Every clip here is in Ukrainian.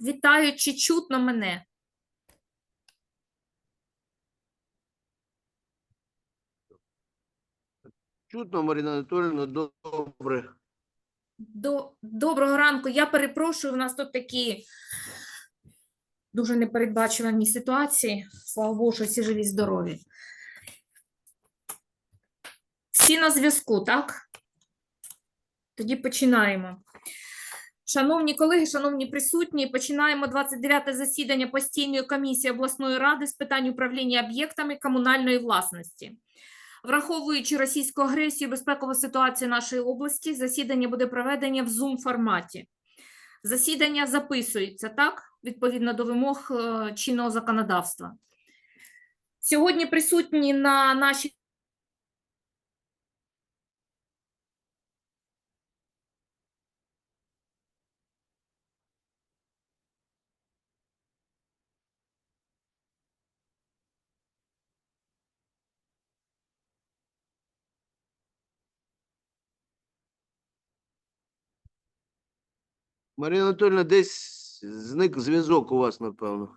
Вітаю, чи чутно мене? Чутно, Марина Анатольевна, добре. До... Доброго ранку. Я перепрошую, у нас тут такі дуже непередбачувані ситуації. Слава Богу, що всі живі, здорові. Всі на зв'язку, так? Тоді починаємо. Шановні колеги, шановні присутні, починаємо 29 засідання постійної комісії обласної ради з питань управління об'єктами комунальної власності. Враховуючи російську агресію і безпекову ситуацію нашої області, засідання буде проведення в Zoom форматі. Засідання записується так, відповідно до вимог е, чинного законодавства. Сьогодні присутні на нашій Марина Анатольевна, десь зник зв'язок у вас, напевно.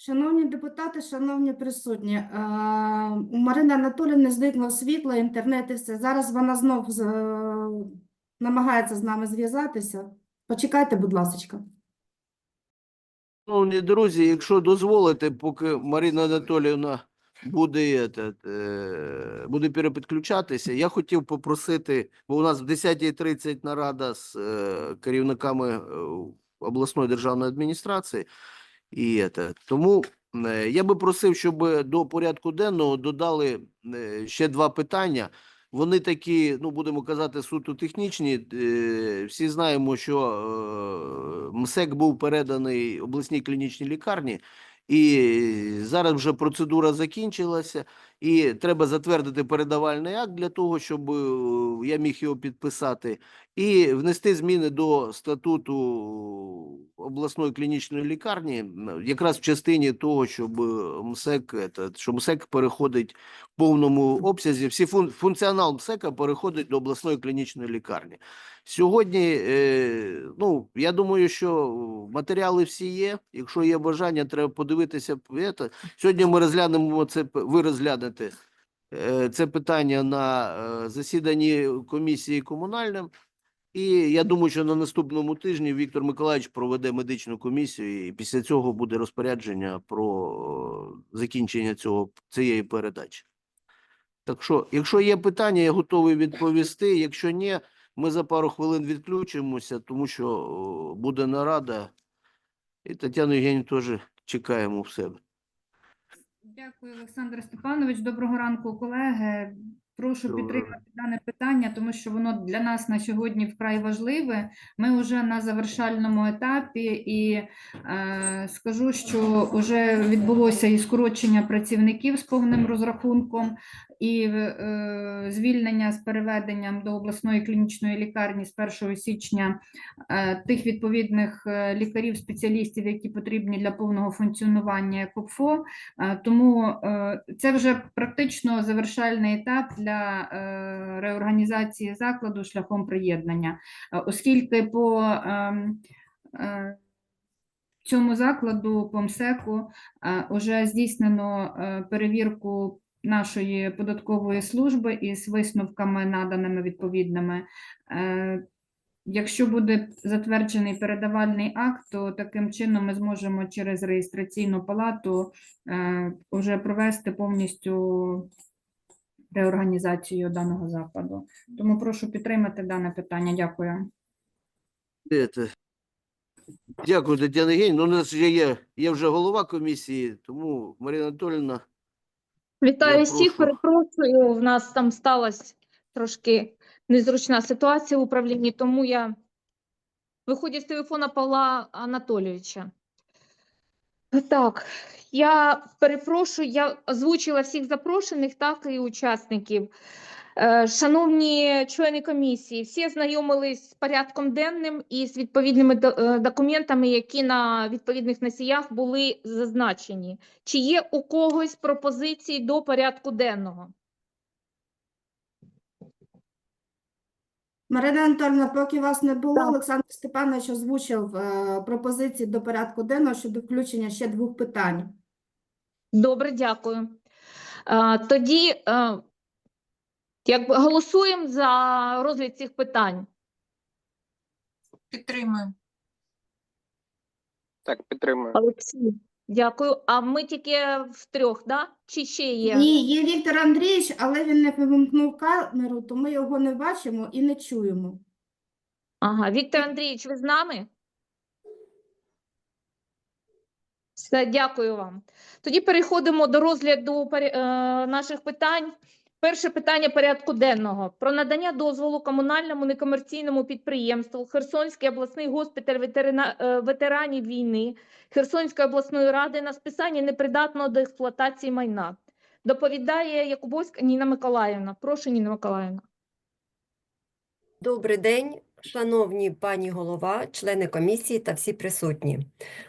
Шановні депутати, шановні присутні, е, у Марини Анатоліївни зникло світло, інтернет і все. Зараз вона знов е, намагається з нами зв'язатися. Почекайте, будь ласка. Шановні друзі, якщо дозволите, поки Марина Анатоліївна буде, е, буде перепідключатися, я хотів попросити, бо у нас в 10.30 нарада з керівниками обласної державної адміністрації, і це. тому е, я би просив, щоб до порядку денного додали е, ще два питання. Вони такі, ну будемо казати, суто технічні. Е, Всі знаємо, що МСЕК був переданий обласній клінічній лікарні, і зараз вже процедура закінчилася, і треба затвердити передавальний акт для того, щоб е, я міг його підписати, і внести зміни до статуту обласної клінічної лікарні, якраз в частині того, щоб е, МСЕК, що МСЕК переходить в повному обсязі, всі фун, функціонал МСЕКа переходить до обласної клінічної лікарні. Сьогодні, е, ну, я думаю, що матеріали всі є. Якщо є бажання, треба подивитися. Сьогодні ми розглянемо це, ви розглянете е, це питання на е, засіданні комісії комунальним. І я думаю, що на наступному тижні Віктор Миколаївич проведе медичну комісію, і після цього буде розпорядження про е, закінчення цього, цієї передачі. Так що, якщо є питання, я готовий відповісти. Якщо ні, ми за пару хвилин відключимося, тому що буде нарада, і Тетяну Євгенівну теж чекаємо в себе. Дякую, Олександр Степанович. Доброго ранку, колеги. Прошу підтримати дане питання, тому що воно для нас на сьогодні вкрай важливе. Ми вже на завершальному етапі, і е, скажу, що вже відбулося і скорочення працівників з повним розрахунком, і е, звільнення з переведенням до обласної клінічної лікарні з 1 січня е, тих відповідних е, лікарів-спеціалістів, які потрібні для повного функціонування КОКФО. Е, Тому це вже практично завершальний етап для реорганізації закладу шляхом приєднання, оскільки по ем, цьому закладу по МСЕКу вже здійснено перевірку нашої податкової служби із висновками, наданими відповідними. Е, Якщо буде затверджений передавальний акт, то таким чином ми зможемо через реєстраційну палату е, вже провести повністю реорганізацію даного закладу. Тому прошу підтримати дане питання. Дякую. Дякую, Тетяна Євгенівна. Ну, у нас вже є, є вже голова комісії, тому Марина Анатолівна. Вітаю всіх, перепрошую. В нас там сталася трошки незручна ситуація в управлінні, тому я виходжу з телефона Павла Анатолійовича. Так, я перепрошую, я озвучила всіх запрошених, так і учасників. Е, Шановні члени комісії, всі ознайомились з порядком денним і з відповідними е, документами, які на відповідних носіях були зазначені. Чи є у когось пропозиції до порядку денного? Марина Анатольовна, поки вас не було, Так. Олександр Степанович озвучив е, пропозиції до порядку денного щодо включення ще двох питань. Добре, дякую. Е, Тоді е, як голосуємо за розгляд цих питань. Підтримую. Так, підтримую. Олексій, дякую. А ми тільки втрьох, да? Чи ще є? Ні, є Віктор Андрійович, але він не вимкнув камеру, то ми його не бачимо і не чуємо. Ага, Віктор Андрійович, ви з нами? Все, дякую вам. Тоді переходимо до розгляду е, наших питань. Перше питання порядку денного про надання дозволу комунальному некомерційному підприємству Херсонський обласний госпіталь ветерина- е, ветеранів війни Херсонської обласної ради на списання непридатного до експлуатації майна. Доповідає Якубовська Ніна Миколаївна. Прошу, Ніна Миколаївна. Добрий день, шановні пані голова, члени комісії та всі присутні.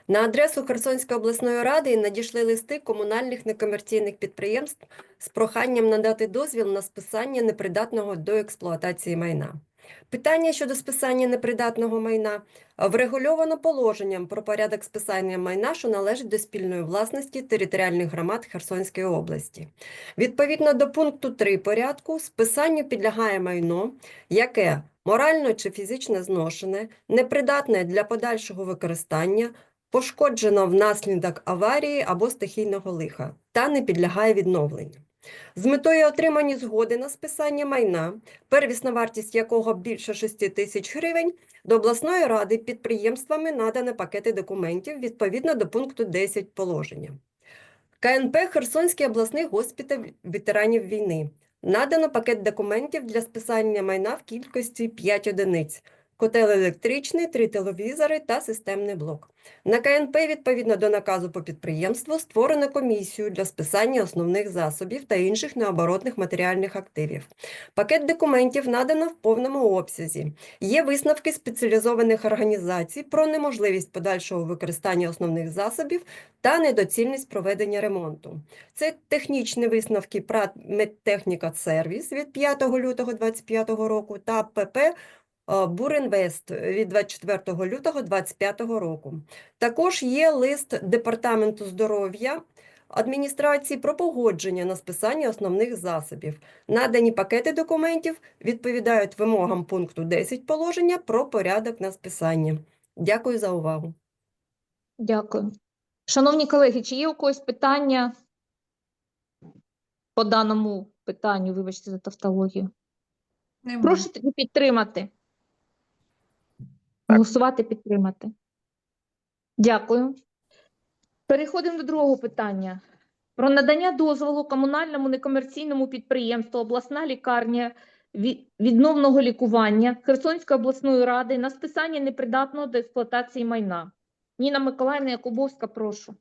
На адресу Херсонської обласної ради надійшли листи комунальних некомерційних підприємств з проханням надати дозвіл на списання непридатного до експлуатації майна. Питання щодо списання непридатного майна врегульовано положенням про порядок списання майна, що належить до спільної власності територіальних громад Херсонської області. Відповідно до пункту 3 порядку, списанню підлягає майно, яке морально чи фізично зношене, непридатне для подальшого використання, пошкоджено внаслідок аварії або стихійного лиха та не підлягає відновленню. З метою отримання згоди на списання майна, первісна вартість якого більше 6 тисяч гривень, до обласної ради підприємствами надано пакети документів відповідно до пункту 10 положення. КНП Херсонський обласний госпіталь ветеранів війни. Надано пакет документів для списання майна в кількості 5 одиниць. Котел електричний, 3 телевізори та системний блок. На КНП, відповідно до наказу по підприємству, створено комісію для списання основних засобів та інших необоротних матеріальних активів. Пакет документів надано в повному обсязі. Є висновки спеціалізованих організацій про неможливість подальшого використання основних засобів та недоцільність проведення ремонту. Це технічні висновки ПРАТ Медтехніка Сервіс від 5 лютого 2025 року та ПП Бурінвест від 24 лютого 2025 року. Також є лист Департаменту здоров'я адміністрації про погодження на списання основних засобів. Надані пакети документів відповідають вимогам пункту 10 положення про порядок на списання. Дякую за увагу. Дякую. Шановні колеги, чи є у когось питання по даному питанню? Вибачте за тавтологію. Прошу підтримати. Голосувати підтримати. Дякую. Переходимо до другого питання. Про надання дозволу комунальному некомерційному підприємству обласна лікарня відновного лікування Херсонської обласної ради на списання непридатного до експлуатації майна. Ніна Миколаївна Якубовська, прошу.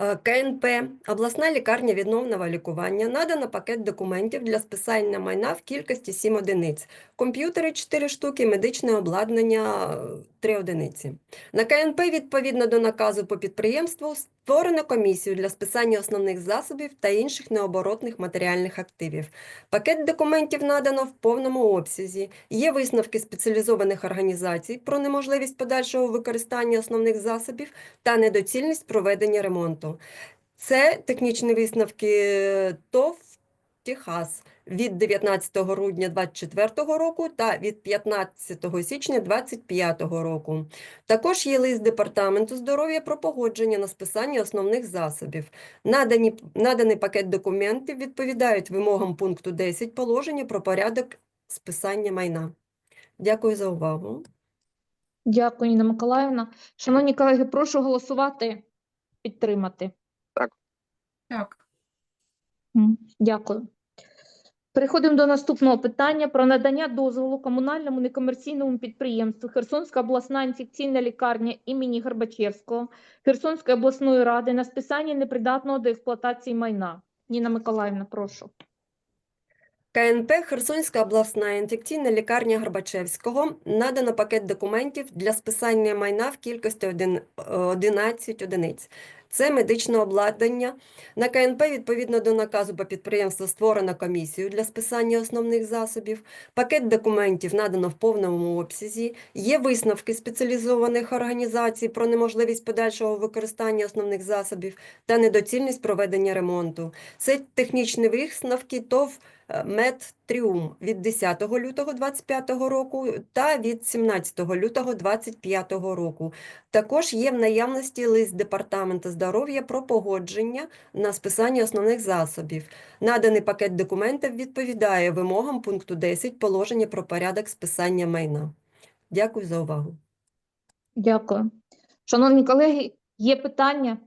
Е, КНП, обласна лікарня відновного лікування, надано пакет документів для списання майна в кількості 7 одиниць, комп'ютери 4 штуки, медичне обладнання 3 одиниці. На КНП відповідно до наказу по підприємству створено комісію для списання основних засобів та інших необоротних матеріальних активів. Пакет документів надано в повному обсязі. Є висновки спеціалізованих організацій про неможливість подальшого використання основних засобів та недоцільність проведення ремонту. Це технічні висновки ТОВ Техас від 19 грудня 2024 року та від 15 січня 2025 року. Також є лист Департаменту здоров'я про погодження на списання основних засобів. Надані, наданий пакет документів відповідають вимогам пункту 10 положення про порядок списання майна. Дякую за увагу. Дякую, Ніна Миколаївна. Шановні колеги, прошу голосувати, підтримати. Так. М, Дякую. Переходимо до наступного питання про надання дозволу комунальному некомерційному підприємству Херсонська обласна інфекційна лікарня імені Горбачевського Херсонської обласної ради на списання непридатного до експлуатації майна. Ніна Миколаївна, прошу. КНП Херсонська обласна інфекційна лікарня Горбачевського надано пакет документів для списання майна в кількості один- 11 одиниць. Це медичне обладнання. На КНП відповідно до наказу по підприємству створено комісію для списання основних засобів. Пакет документів надано в повному обсязі. Є висновки спеціалізованих організацій про неможливість подальшого використання основних засобів та недоцільність проведення ремонту. Це технічні висновки ТОВ Мед Тріум від 10 лютого 2025 року та від 17 лютого 2025 року. Також є в наявності лист Департаменту здоров'я про погодження на списання основних засобів. Наданий пакет документів відповідає вимогам пункту 10 положення про порядок списання майна. Дякую за увагу. Дякую. Шановні колеги, є питання?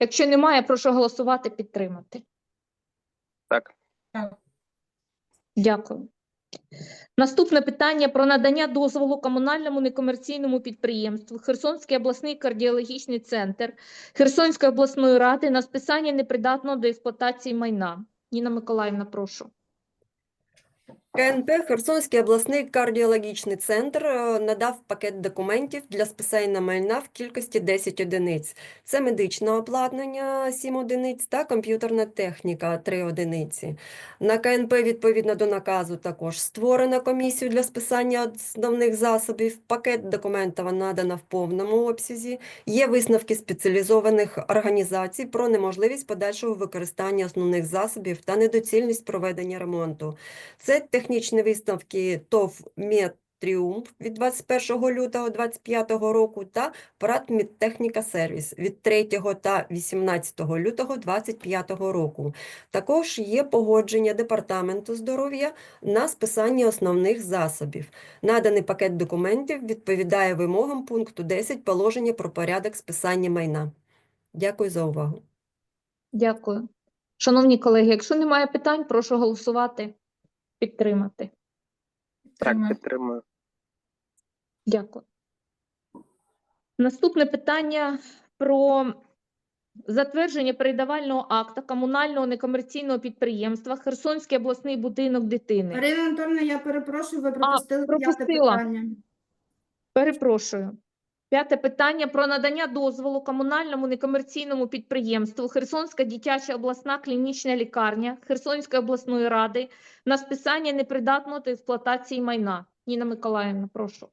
Якщо немає, прошу голосувати, підтримати. Так. Так. Дякую. Наступне питання про надання дозволу комунальному некомерційному підприємству Херсонський обласний кардіологічний центр Херсонської обласної ради на списання непридатного до експлуатації майна. Ніна Миколаївна, прошу. КНП Херсонський обласний кардіологічний центр е, надав пакет документів для списання майна в кількості 10 одиниць. Це медичне обладнання 7 одиниць та комп'ютерна техніка 3 одиниці. На КНП відповідно до наказу також створено комісію для списання основних засобів. Пакет документів надано в повному обсязі. Є висновки спеціалізованих організацій про неможливість подальшого використання основних засобів та недоцільність проведення ремонту. Це технічні виставки ТОВ «Мед Тріумф» від 21 лютого 2025 року та «Парад Медтехніка Сервіс» від 3 та 18 лютого 2025 року. Також є погодження Департаменту здоров'я на списання основних засобів. Наданий пакет документів відповідає вимогам пункту 10 положення про порядок списання майна. Дякую за увагу. Дякую. Шановні колеги, якщо немає питань, прошу голосувати, підтримати. Так, Підтримую. Дякую. Наступне питання про затвердження передавального акта комунального некомерційного підприємства Херсонський обласний будинок дитини. Марина Анатольовна, я перепрошую, ви пропустили п'яте пропустила. питання. Перепрошую. П'яте питання про надання дозволу комунальному некомерційному підприємству Херсонська дитяча обласна клінічна лікарня Херсонської обласної ради на списання непридатного до експлуатації майна. Ніна Миколаївна, прошу.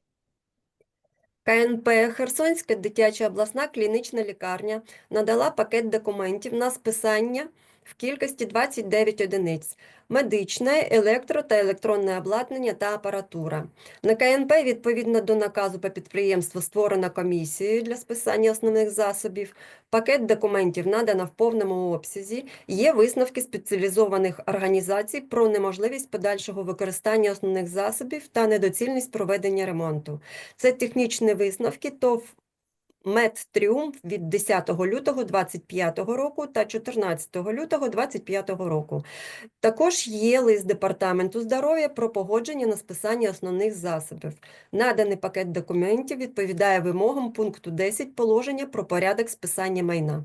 КНП Херсонська дитяча обласна клінічна лікарня надала пакет документів на списання в кількості 29 одиниць. Медичне, електро та електронне обладнання та апаратура. На КНП відповідно до наказу по підприємству створено комісію для списання основних засобів. Пакет документів надано в повному обсязі. Є висновки спеціалізованих організацій про неможливість подальшого використання основних засобів та недоцільність проведення ремонту. Це технічні висновки ТОВ Мед Тріумф від 10 лютого 2025 року та 14 лютого 2025 року. Також є лист Департаменту здоров'я про погодження на списання основних засобів. Наданий пакет документів відповідає вимогам пункту 10 положення про порядок списання майна.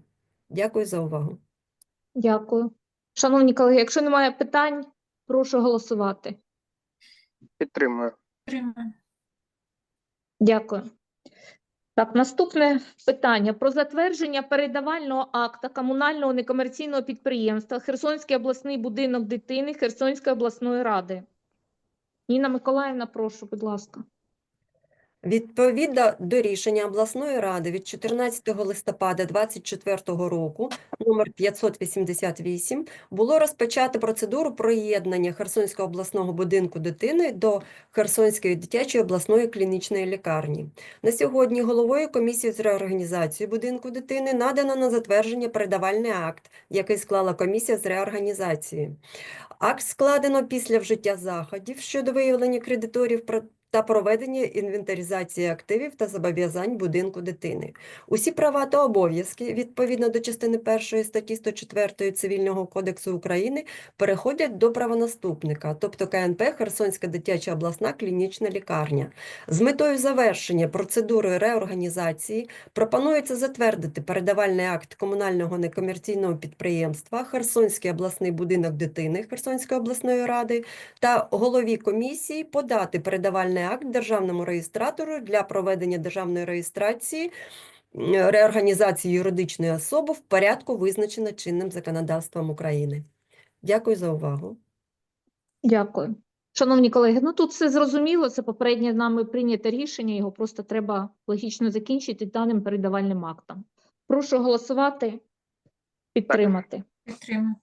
Дякую за увагу. Дякую. Шановні колеги, якщо немає питань, прошу голосувати. Підтримую. Підтримую. Дякую. Так, наступне питання про затвердження передавального акта комунального некомерційного підприємства Херсонський обласний будинок дитини Херсонської обласної ради. Ніна Миколаївна, прошу, будь ласка. Відповідно до рішення обласної ради від 14 листопада 2024 року номер 588 було розпочато процедуру приєднання Херсонського обласного будинку дитини до Херсонської дитячої обласної клінічної лікарні. На сьогодні головою комісії з реорганізації будинку дитини надано на затвердження передавальний акт, який склала комісія з реорганізації. Акт складено після вжиття заходів щодо виявлення кредиторів та проведення інвентаризації активів та зобов'язань будинку дитини. Усі права та обов'язки, відповідно до частини 1 статті 104 Цивільного кодексу України, переходять до правонаступника, тобто КНП Херсонська дитяча обласна клінічна лікарня. З метою завершення процедури реорганізації пропонується затвердити передавальний акт комунального некомерційного підприємства Херсонський обласний будинок дитини Херсонської обласної ради та голові комісії подати передавальний акт державному реєстратору для проведення державної реєстрації реорганізації юридичної особи в порядку, визначено чинним законодавством України. Дякую за увагу. Дякую. Шановні колеги, ну тут все зрозуміло, це попереднє нами прийняте рішення, його просто треба логічно закінчити даним передавальним актом. Прошу голосувати, підтримати. Підтримую.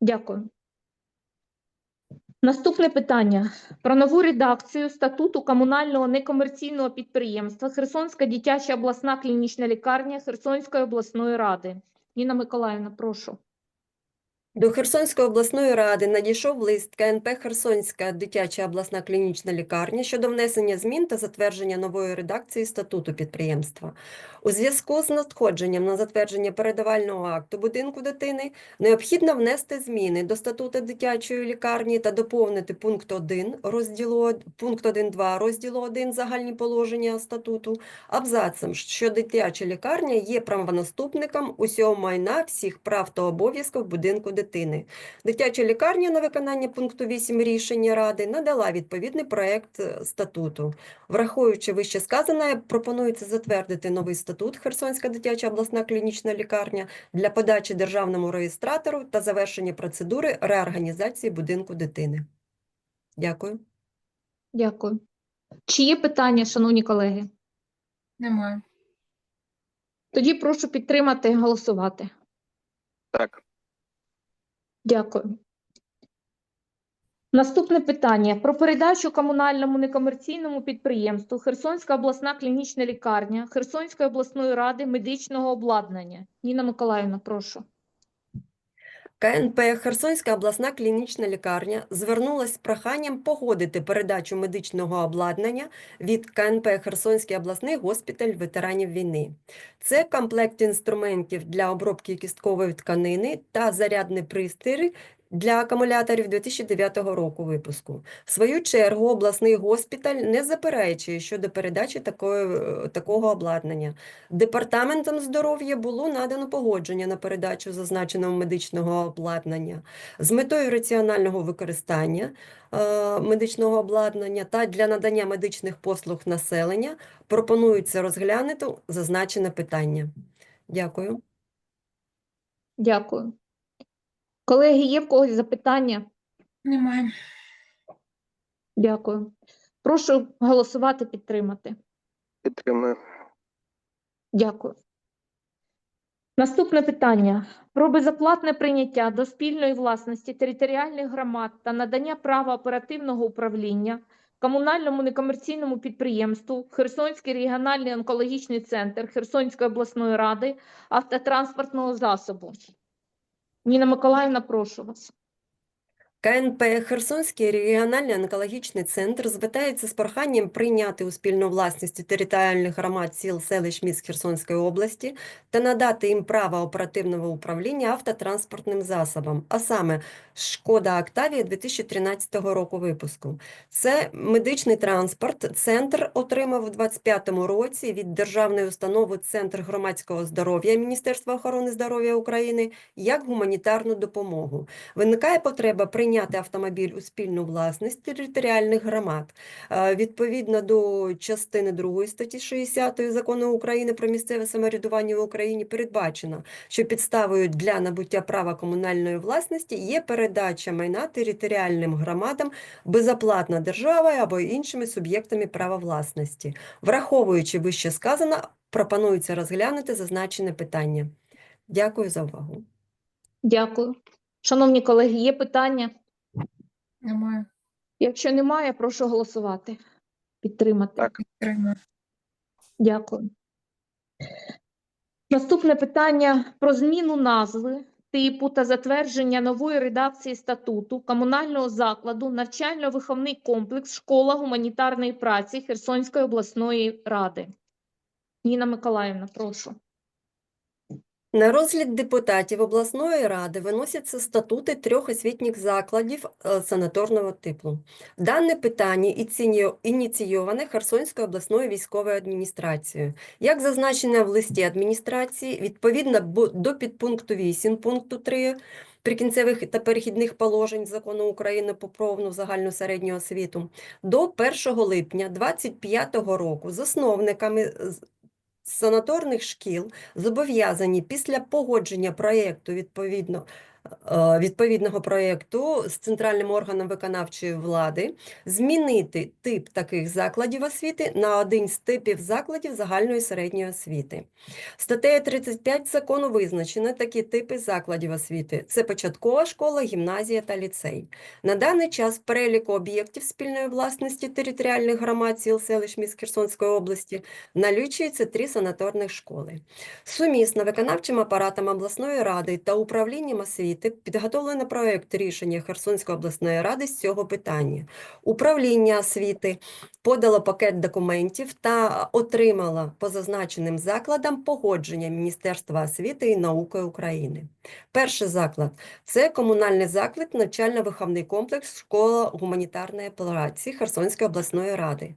Дякую. Наступне питання про нову редакцію статуту комунального некомерційного підприємства Херсонська дитяча обласна клінічна лікарня Херсонської обласної ради. Ніна Миколаївна, прошу. До Херсонської обласної ради надійшов лист КНП Херсонська дитяча обласна клінічна лікарня щодо внесення змін та затвердження нової редакції статуту підприємства. У зв'язку з надходженням на затвердження передавального акту будинку дитини необхідно внести зміни до статуту дитячої лікарні та доповнити пункт 1 розділу пункт 1.2 розділу 1 загальні положення статуту абзацем, що дитяча лікарня є правонаступником усього майна всіх прав та обов'язків будинку дитини. Дитяча лікарня на виконання пункту 8 рішення Ради надала відповідний проект е, статуту. Враховуючи вище сказане, пропонується затвердити новий статут Херсонська дитяча обласна клінічна лікарня для подачі державному реєстратору та завершення процедури реорганізації будинку дитини. Дякую. Дякую. Чи є питання, шановні колеги? Немає. Тоді прошу підтримати, голосувати. Так. Дякую. Наступне питання про передачу комунальному некомерційному підприємству Херсонська обласна клінічна лікарня Херсонської обласної ради медичного обладнання. Ніна Миколаївна, прошу. КНП Херсонська обласна клінічна лікарня звернулася з проханням погодити передачу медичного обладнання від КНП Херсонський обласний госпіталь ветеранів війни. Це комплект інструментів для обробки кісткової тканини та зарядний пристрій для акумуляторів 2009 року випуску. В свою чергу обласний госпіталь не заперечує щодо передачі такої, е, такого обладнання. Департаментом здоров'я було надано погодження на передачу зазначеного медичного обладнання з метою раціонального використання е, медичного обладнання та для надання медичних послуг населення пропонується розглянути зазначене питання. Дякую. Дякую. Колеги, є в когось запитання? Немає. Дякую. Прошу голосувати, підтримати. Підтримую. Дякую. Наступне питання про безоплатне прийняття до спільної власності територіальних громад та надання права оперативного управління комунальному некомерційному підприємству Херсонський регіональний онкологічний центр Херсонської обласної ради автотранспортного засобу. Ніна Миколаївна, прошу вас. КНП Херсонський регіональний онкологічний центр звертається з проханням прийняти у спільну власність територіальних громад сіл селищ міст Херсонської області та надати їм право оперативного управління автотранспортним засобом, а саме Шкода Октавія 2013 року випуску. Це медичний транспорт. Центр отримав у 2025 році від державної установи Центр громадського здоров'я Міністерства охорони здоров'я України як гуманітарну допомогу. Виникає потреба прийняти автомобіль у спільну власність територіальних громад. Е, Відповідно до частини 2 статті 60 Закону України про місцеве самоврядування в Україні передбачено, що підставою для набуття права комунальної власності є передача майна територіальним громадам безоплатно державою або іншими суб'єктами права власності. Враховуючи вище сказане, пропонується розглянути зазначене питання. Дякую за увагу. Дякую. Шановні колеги, є питання? Немає. Якщо немає, прошу голосувати. Підтримати. Так. Підтримую. Дякую. Наступне питання про зміну назви, типу та затвердження нової редакції статуту комунального закладу навчально-виховний комплекс Школа гуманітарної праці Херсонської обласної ради. Ніна Миколаївна, прошу. На розгляд депутатів обласної ради виносяться статути трьох освітніх закладів е, санаторного типу. Дане питання ініці- ініційоване Херсонською обласною військовою адміністрацією. Як зазначено в листі адміністрації, відповідно до підпункту 8 пункту 3 Прикінцевих та перехідних положень Закону України про повну загальну середню освіту до 1 липня 2025 року засновниками санаторних шкіл зобов'язані після погодження проєкту відповідно, відповідного проєкту з центральним органом виконавчої влади змінити тип таких закладів освіти на один з типів закладів загальної середньої освіти. Статтею 35 закону визначено такі типи закладів освіти: це початкова школа, гімназія та ліцей. На даний час переліку об'єктів спільної власності територіальних громад сіл селищ міст Херсонської області налічується три санаторних школи. Сумісно виконавчим апаратом обласної ради та управлінням освіти підготовлено проект рішення Херсонської обласної ради з цього питання. Управління освіти подало пакет документів та отримало по зазначеним закладам погодження Міністерства освіти і науки України. Перший заклад це комунальний заклад, навчально-виховний комплекс школа гуманітарної праці Херсонської обласної ради.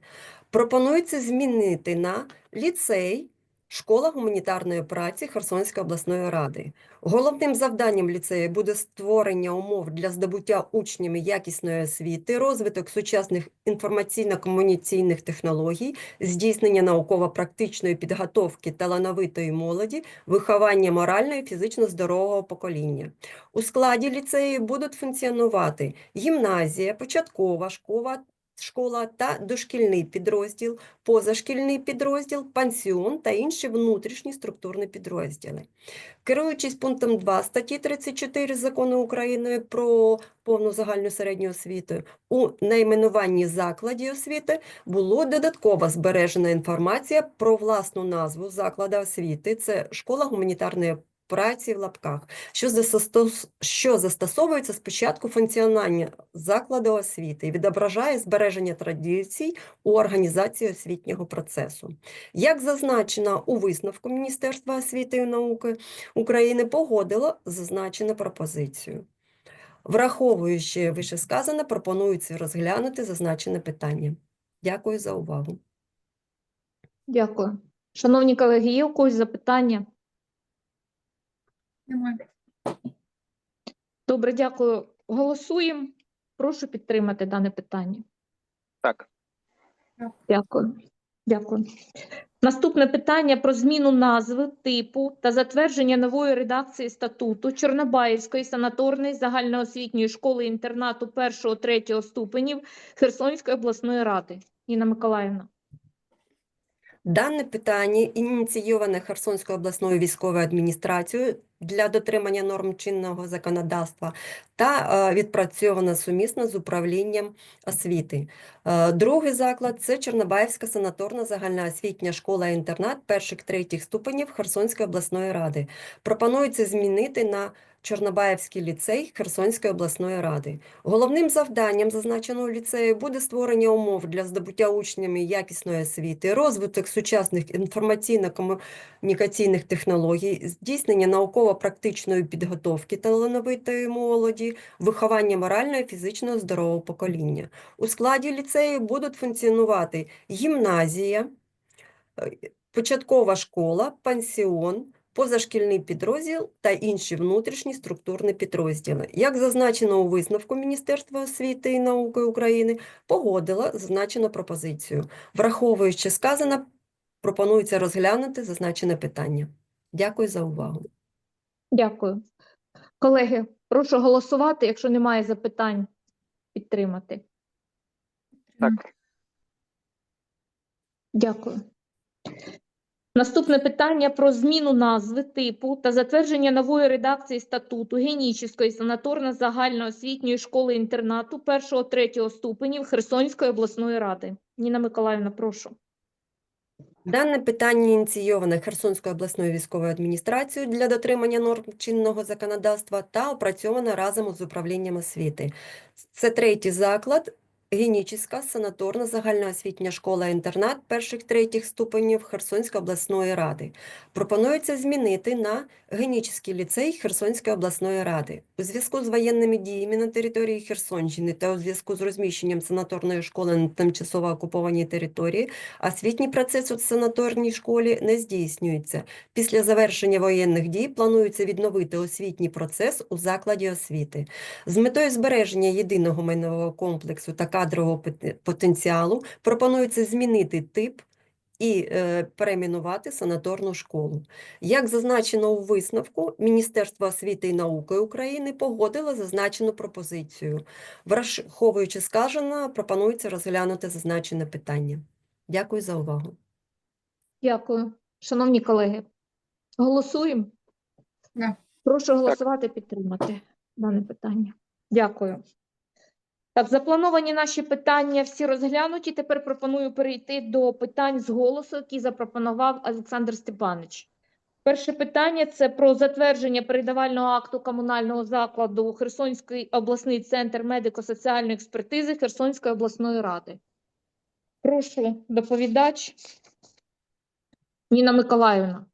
Пропонується змінити на ліцей. Школа гуманітарної праці Херсонської обласної ради. Головним завданням ліцею буде створення умов для здобуття учнями якісної освіти, розвиток сучасних інформаційно-комунікаційних технологій, здійснення науково-практичної підготовки талановитої молоді, виховання морально і фізично здорового покоління. У складі ліцею будуть функціонувати гімназія, початкова школа, школа та дошкільний підрозділ, позашкільний підрозділ, пансіон та інші внутрішні структурні підрозділи. Керуючись пунктом 2 статті 34 Закону України про повну загальну середню освіту, у найменуванні закладів освіти було додатково збережена інформація про власну назву закладу освіти. Це школа гуманітарної праці в лапках, що, застос- що застосовується спочатку функціонування закладу освіти і відображає збереження традицій у організації освітнього процесу. Як зазначено у висновку Міністерства освіти і науки України, погодило зазначену пропозицію. Враховуючи вищесказане, пропонується розглянути зазначене питання. Дякую за увагу. Дякую. Шановні колеги, є у когось запитання? Немає. Добре, дякую. Голосуємо. Прошу підтримати дане питання. Так. Дякую. Дякую. Наступне питання про зміну назви, типу та затвердження нової редакції статуту Чорнобаївської санаторної загальноосвітньої школи-інтернату 1-3 ступенів Херсонської обласної ради. Ніна Миколаївна. Дане питання ініційоване Херсонською обласною військовою адміністрацією для дотримання норм чинного законодавства та е, відпрацьована сумісно з управлінням освіти. Е, Другий заклад це Чорнобаївська санаторна загальноосвітня школа-інтернат перших-третіх ступенів Херсонської обласної ради. Пропонується змінити на Чорнобаївський ліцей Херсонської обласної ради. Головним завданням зазначеного ліцею буде створення умов для здобуття учнями якісної освіти, розвиток сучасних інформаційно-комунікаційних технологій, здійснення науково-практичної підготовки талановитої молоді, виховання морально і фізично здорового покоління. У складі ліцею будуть функціонувати гімназія, е, початкова школа, пансіон, позашкільний підрозділ та інші внутрішні структурні підрозділи. Як зазначено у висновку Міністерства освіти і науки України, погодила зазначену пропозицію. Враховуючи сказане, пропонується розглянути зазначене питання. Дякую за увагу. Дякую. Колеги, прошу голосувати, якщо немає запитань, підтримати. Так. Дякую. Наступне питання про зміну назви типу та затвердження нової редакції статуту Генічівської санаторно-загальноосвітньої школи-інтернату 1-3 ступенів Херсонської обласної ради. Ніна Миколаївна, прошу. Дане питання ініційоване Херсонською обласною військовою адміністрацією для дотримання норм чинного законодавства та опрацьоване разом з управлінням освіти. Це третій заклад. Генічіська санаторна загальноосвітня школа-інтернат перших-третіх ступенів Херсонської обласної ради. Пропонується змінити на Генічіський ліцей Херсонської обласної ради. У зв'язку з воєнними діями на території Херсонщини та у зв'язку з розміщенням санаторної школи на тимчасово окупованій території освітній процес у санаторній школі не здійснюється. Після завершення воєнних дій планується відновити освітній процес у закладі освіти. З метою збереження єдиного майнового комплексу та кадрового потенціалу пропонується змінити тип і е, перейменувати санаторну школу. Як зазначено у висновку, Міністерство освіти і науки України погодило зазначену пропозицію. Враховуючи сказане, пропонується розглянути зазначене питання. Дякую за увагу. Дякую. Шановні колеги, голосуємо. Да. Прошу голосувати, підтримати дане питання. Дякую. Так, заплановані наші питання всі розглянуті. Тепер пропоную перейти до питань з голосу, які запропонував Олександр Степанович. Перше питання це про затвердження передавального акту комунального закладу Херсонський обласний центр медико-соціальної експертизи Херсонської обласної ради. Прошу, доповідач Ніна Миколаївна.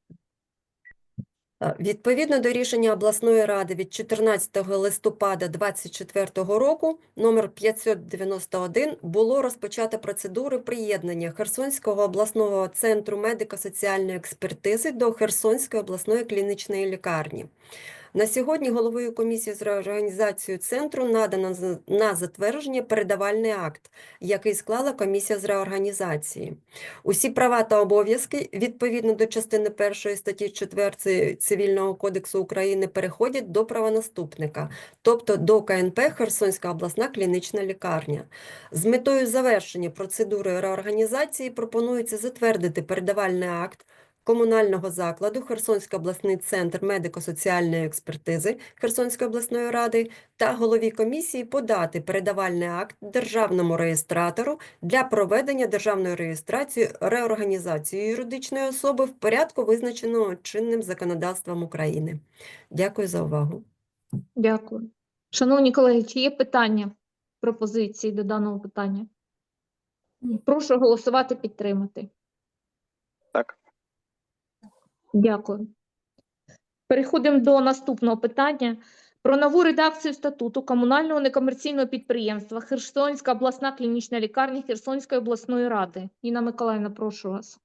Е, Відповідно до рішення обласної ради від 14 листопада 2024 року номер 591 було розпочато процедури приєднання Херсонського обласного центру медико-соціальної експертизи до Херсонської обласної клінічної лікарні. На сьогодні головою комісії з реорганізацією центру надано на затвердження передавальний акт, який склала комісія з реорганізації. Усі права та обов'язки відповідно до частини 1 статті 4 Цивільного кодексу України переходять до правонаступника, тобто до КНП Херсонська обласна клінічна лікарня. З метою завершення процедури реорганізації пропонується затвердити передавальний акт комунального закладу Херсонський обласний центр медико-соціальної експертизи Херсонської обласної ради та голові комісії подати передавальний акт державному реєстратору для проведення державної реєстрації реорганізації юридичної особи в порядку, визначеного чинним законодавством України. Дякую за увагу. Дякую. Шановні колеги, чи є питання, пропозиції до даного питання? Прошу голосувати, підтримати. Так. Дякую. Переходимо до наступного питання про нову редакцію статуту комунального некомерційного підприємства Херсонська обласна клінічна лікарня Херсонської обласної ради. Ніна Миколаївна, прошу вас.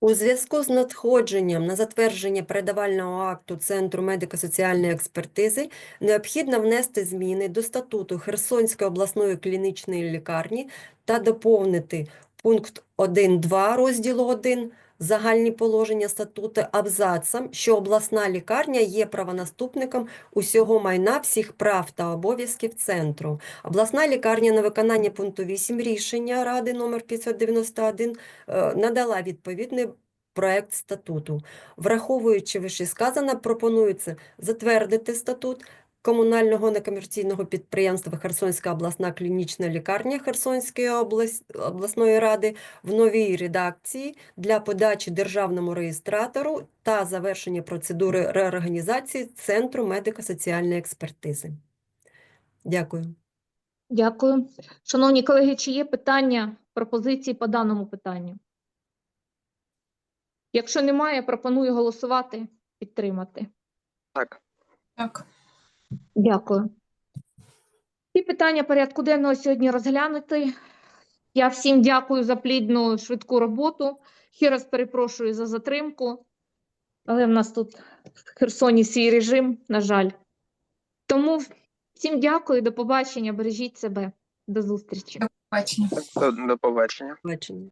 У зв'язку з надходженням на затвердження передавального акту Центру медико-соціальної експертизи необхідно внести зміни до статуту Херсонської обласної клінічної лікарні та доповнити пункт 1.2 розділу 1 загальні положення статуту абзацом, що обласна лікарня є правонаступником усього майна всіх прав та обов'язків центру. Обласна лікарня на виконання пункту 8 рішення Ради номер 591 е, надала відповідне проект статуту. Враховуючи вищесказане, пропонується затвердити статут комунального некомерційного підприємства Херсонська обласна клінічна лікарня Херсонської облас- обласної ради в новій редакції для подачі державному реєстратору та завершення процедури реорганізації Центру медико-соціальної експертизи. Дякую. Дякую. Шановні колеги, чи є питання, пропозиції по даному питанню? Якщо немає, пропоную голосувати, підтримати. Так. Так. Дякую. Ці питання порядку денного сьогодні розглянути. Я всім дякую за плідну швидку роботу. Ще раз перепрошую за затримку, але в нас тут в Херсоні свій режим, на жаль. Тому всім дякую, до побачення, бережіть себе. До зустрічі. До, до побачення. Бачення.